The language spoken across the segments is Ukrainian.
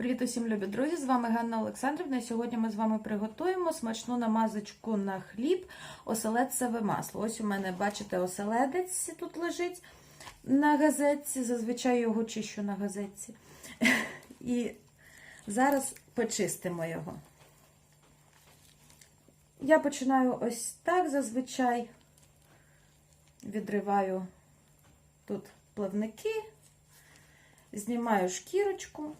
Привіт усім любі друзі! З вами Ганна Олександрівна. Сьогодні ми з вами приготуємо смачну намазочку на хліб, оселедцеве масло. Ось у мене, бачите, оселедець тут лежить на газетці. Зазвичай його чищу на газетці. І зараз почистимо його. Я починаю ось так зазвичай. Відриваю тут плавники, знімаю шкірочку.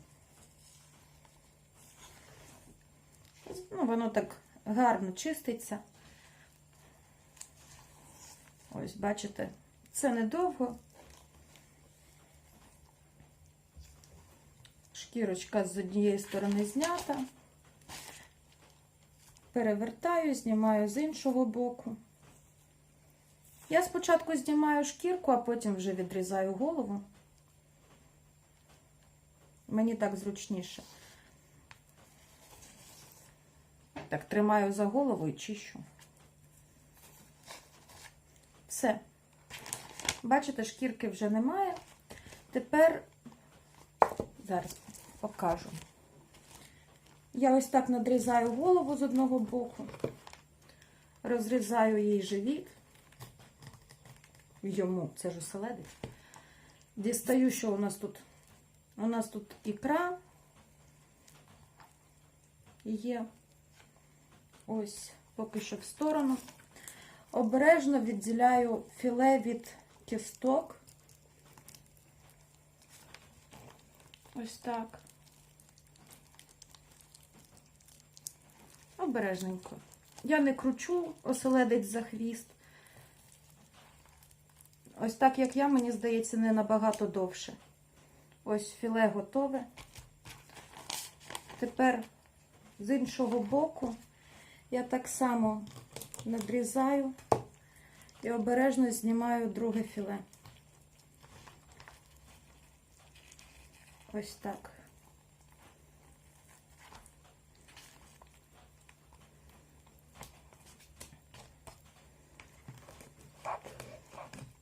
Ну, воно так гарно чиститься. Ось, бачите, це недовго. Шкірочка з однієї сторони знята. Перевертаю, знімаю з іншого боку. Я спочатку знімаю шкірку, а потім вже відрізаю голову. Мені так зручніше. Так, тримаю за голову і чищу. Все. Бачите, шкірки вже немає. Тепер, зараз покажу. Я ось так надрізаю голову з одного боку, розрізаю їй живіт. Йому, це ж оселедець. Дістаю, що у нас тут? У нас тут ікра є. Ось, поки що в сторону. Обережно відділяю філе від кісток. Ось так. Обережненько. Я не кручу оселедець за хвіст. Ось так, як я, мені здається, не набагато довше. Ось філе готове. Тепер з іншого боку я так само надрізаю і обережно знімаю друге філе. Ось так.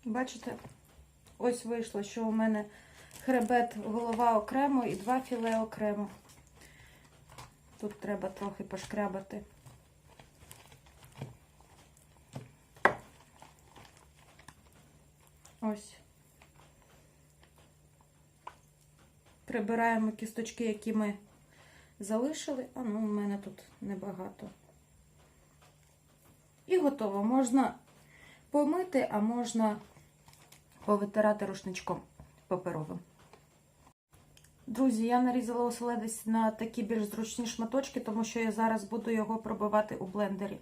Бачите, ось вийшло, що у мене хребет, голова окремо і два філе окремо. Тут треба трохи пошкрябати. Ось. Прибираємо кісточки, які ми залишили. А ну, у мене тут небагато. І готово. Можна помити, а можна повитирати рушничком паперовим. Друзі, я нарізала оселедець на такі більш зручні шматочки, тому що я зараз буду його пробивати у блендері.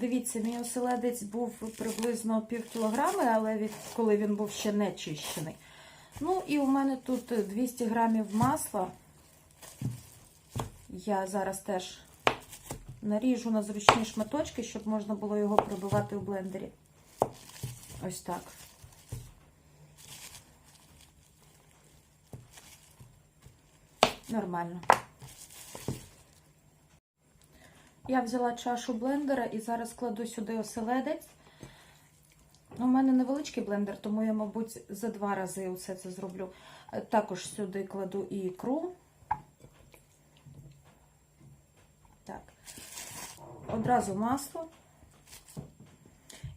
Дивіться, мій оселедець був приблизно пів кілограми, але від, коли він був ще не чищений. Ну, і у мене тут 200 грамів масла. Я зараз теж наріжу на зручні шматочки, щоб можна було його пробивати у блендері. Ось так. Нормально. Я взяла чашу блендера і зараз кладу сюди оселедець. У мене невеличкий блендер, тому я, мабуть, за два рази усе це зроблю. Також сюди кладу і ікру. Так. Одразу масло.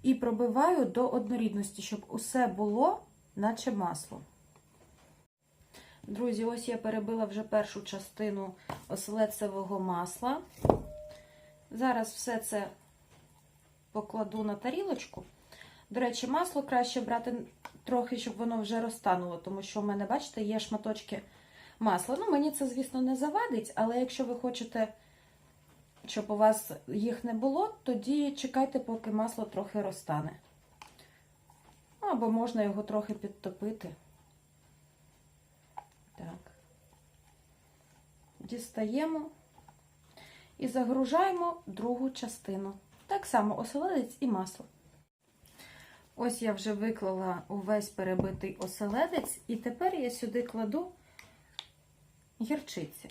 І пробиваю до однорідності, щоб усе було, наче масло. Друзі, ось я перебила вже першу частину оселедцевого масла. Зараз все це покладу на тарілочку. До речі, масло краще брати трохи, щоб воно вже розтануло, тому що у мене, бачите, є шматочки масла. Ну, мені це, звісно, не завадить, але якщо ви хочете, щоб у вас їх не було, тоді чекайте, поки масло трохи розтане. Або можна його трохи підтопити. Так. Дістаємо і загружаємо другу частину. Так само оселедець і масло. Ось я вже виклала увесь перебитий оселедець, і тепер я сюди кладу гірчиці.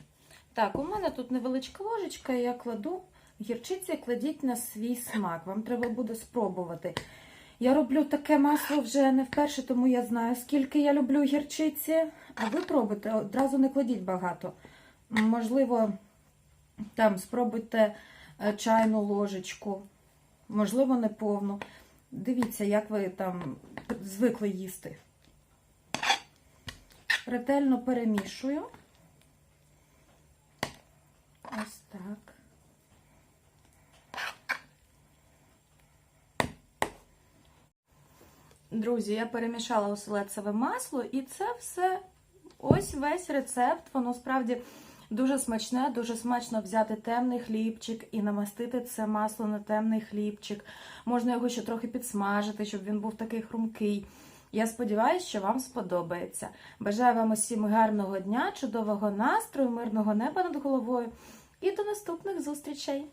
Так, у мене тут невеличка ложечка, я кладу гірчиці, кладіть на свій смак. Вам треба буде спробувати. Я роблю таке масло вже не вперше, тому я знаю, скільки я люблю гірчиці. А ви пробуйте, одразу не кладіть багато. Можливо, там спробуйте е, чайну ложечку, можливо, не повну. Дивіться, як ви там звикли їсти. Ретельно перемішую. Ось так. Друзі, я перемішала оселедцеве масло, і це все ось весь рецепт. Воно справді дуже смачне, дуже смачно взяти темний хлібчик і намастити це масло на темний хлібчик. Можна його ще трохи підсмажити, щоб він був такий хрумкий. Я сподіваюся, що вам сподобається. Бажаю вам усім гарного дня, чудового настрою, мирного неба над головою і до наступних зустрічей!